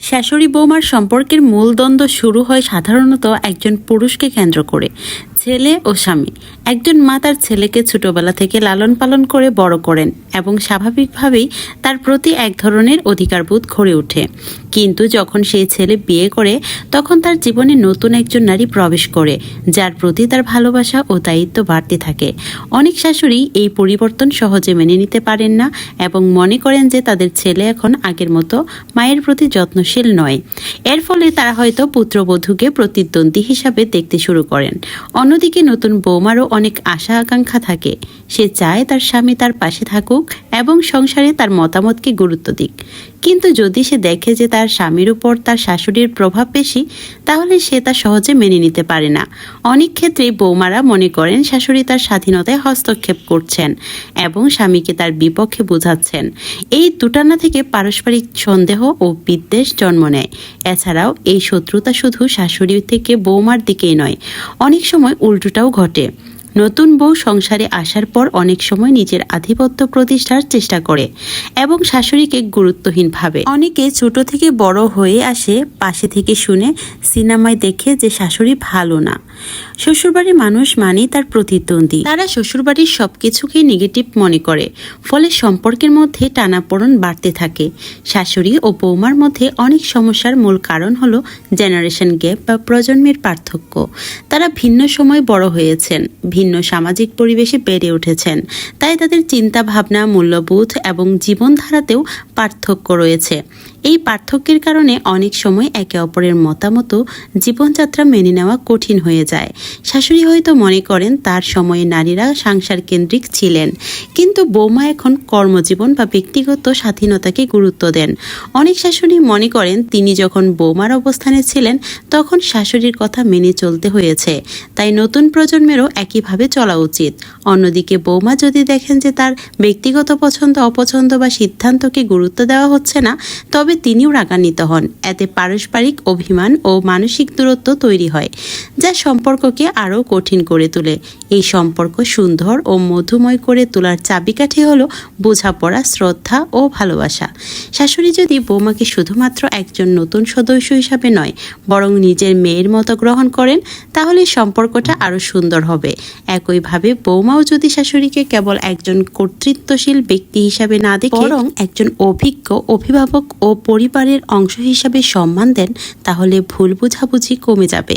শাশুড়ি বৌমার সম্পর্কের মূল দ্বন্দ্ব শুরু হয় সাধারণত একজন পুরুষকে কেন্দ্র করে। ছেলে ও স্বামী। একজন মা তার ছেলেকে ছোটবেলা থেকে লালন পালন করে বড় করেন এবং স্বাভাবিকভাবেই তার প্রতি এক ধরনের অধিকারবোধ গড়ে ওঠে। কিন্তু যখন সেই ছেলে বিয়ে করে, তখন তার জীবনে নতুন একজন নারী প্রবেশ করে, যার প্রতি তার ভালোবাসা ও দায়িত্ব বাড়তে থাকে। অনেক শাশুড়ি এই পরিবর্তন সহজে মেনে নিতে পারেন না এবং মনে করেন যে তাদের ছেলে এখন আগের মতো মায়ের প্রতি যত্নশীল নয়। এর ফলে তারা হয়তো পুত্রবধূকে প্রতিদ্বন্দ্বী হিসাবে দেখতে শুরু করেন। অন্যদিকে নতুন বৌমারও অনেক আশা আকাঙ্ক্ষা থাকে। সে চায় তার স্বামী তার পাশে থাকুক এবং সংসারে তার মতামতকে গুরুত্ব দিক। কিন্তু যদি সে দেখে যে তার স্বামীর উপর তার শাশুড়ির প্রভাব বেশি, তাহলে সে তা সহজে মেনে নিতে পারে না। অনেক ক্ষেত্রেই বৌমারা মনে করেন শাশুড়ি তার স্বাধীনতায় হস্তক্ষেপ করছেন এবং স্বামীকে তার বিপক্ষে বোঝাচ্ছেন। এই দুটানা থেকে পারস্পরিক সন্দেহ ও বিদ্বেষ জন্ম নেয়। এছাড়াও এই শত্রুতা শুধু শাশুড়ি থেকে বৌমার দিকেই নয়, অনেক সময় উল্টোটাও ঘটে। নতুন বউ সংসারে আসার পর অনেক সময় নিজের আধিপত্য প্রতিষ্ঠার চেষ্টা করে এবং শাশুড়িকে গুরুত্বহীন ভাবে অনেকে ছোট থেকে বড় হয়ে আসে, পাশে থেকে শুনে সিনেমায় দেখে যে শাশুড়ি ভালো না। শ্বশুরবাড়ির মানুষ মানেই তার প্রতিদ্বন্দ্বী। তারা শ্বশুরবাড়ির সব কিছুকে নেগেটিভ মনে করে, ফলে সম্পর্কের মধ্যে টানাপোড়ন বাড়তে থাকে। শাশুড়ি ও বৌমার মধ্যে অনেক সমস্যার মূল কারণ হলো জেনারেশন গ্যাপ বা প্রজন্মের পার্থক্য। তারা ভিন্ন সময় বড় হয়েছেন, ভিন্ন সামাজিক পরিবেশে বেড়ে উঠেছেন। তাই তাদের চিন্তা, ভাবনা, মূল্যবোধ এবং জীবনধারাতেও পার্থক্য রয়েছে। এই পার্থক্যের কারণে অনেক সময় একে অপরের মতামত জীবনযাত্রা মেনে নেওয়া কঠিন হয়ে যায়। শাশুড়ি হয়তো মনে করেন, তার সময়ে নারীরা সংসার কেন্দ্রিক ছিলেন। কিন্তু বৌমা এখন কর্মজীবন বা ব্যক্তিগত স্বাধীনতাকে গুরুত্ব দেন। অনেক শাশুড়ি মনে করেন, তিনি যখন বৌমার অবস্থানে ছিলেন, তখন শাশুড়ির কথা মেনে চলতে হয়েছে। তাই নতুন প্রজন্মেরও একইভাবে চলা উচিত। অন্যদিকে বৌমা যদি দেখেন যে তার ব্যক্তিগত পছন্দ, অপছন্দ বা সিদ্ধান্তকে গুরুত্ব দেওয়া হচ্ছে না, তবে তিনিও রাগান্বিত হন। এতে পারস্পরিক অভিমান ও মানসিক দূরত্ব তৈরি হয়, যা সম্পর্ককে আরও কঠিন করে তোলে। এই সম্পর্ক সুন্দর ও মধুময় করে তোলার চাবিকাঠি হলো বোঝাপড়া, শ্রদ্ধা ও ভালোবাসা। শাশুড়ি যদি বৌমাকে শুধুমাত্র একজন নতুন সদস্য হিসাবে নয়, বরং নিজের মেয়ের মতো গ্রহণ করেন, তাহলে সম্পর্কটা আরও সুন্দর হবে। একইভাবে বৌমাও যদি শাশুড়িকে কেবল একজন কর্তৃত্বশীল ব্যক্তি হিসাবে না দেখে বরং একজন অভিজ্ঞ অভিভাবক ও পরিবারের অংশ হিসাবে সম্মান দেন তাহলে ভুল বোঝাবুঝি কমে যাবে।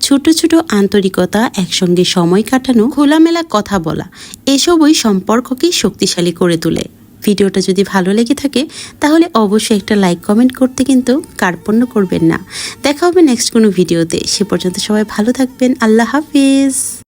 ছোট ছোট আন্তরিকতা একসঙ্গে সময় কাটানো খোলামেলা কথা বলা এসবই সম্পর্ককে শক্তিশালী করে তোলে। ভিডিওটা যদি ভালো লেগে থাকে তাহলে অবশ্যই একটা লাইক কমেন্ট করতে কিন্তু কার্পণ্য করবেন না। দেখা হবে নেক্সট কোনো ভিডিওতে। সে পর্যন্ত সবাই ভালো থাকবেন। আল্লাহ হাফিজ।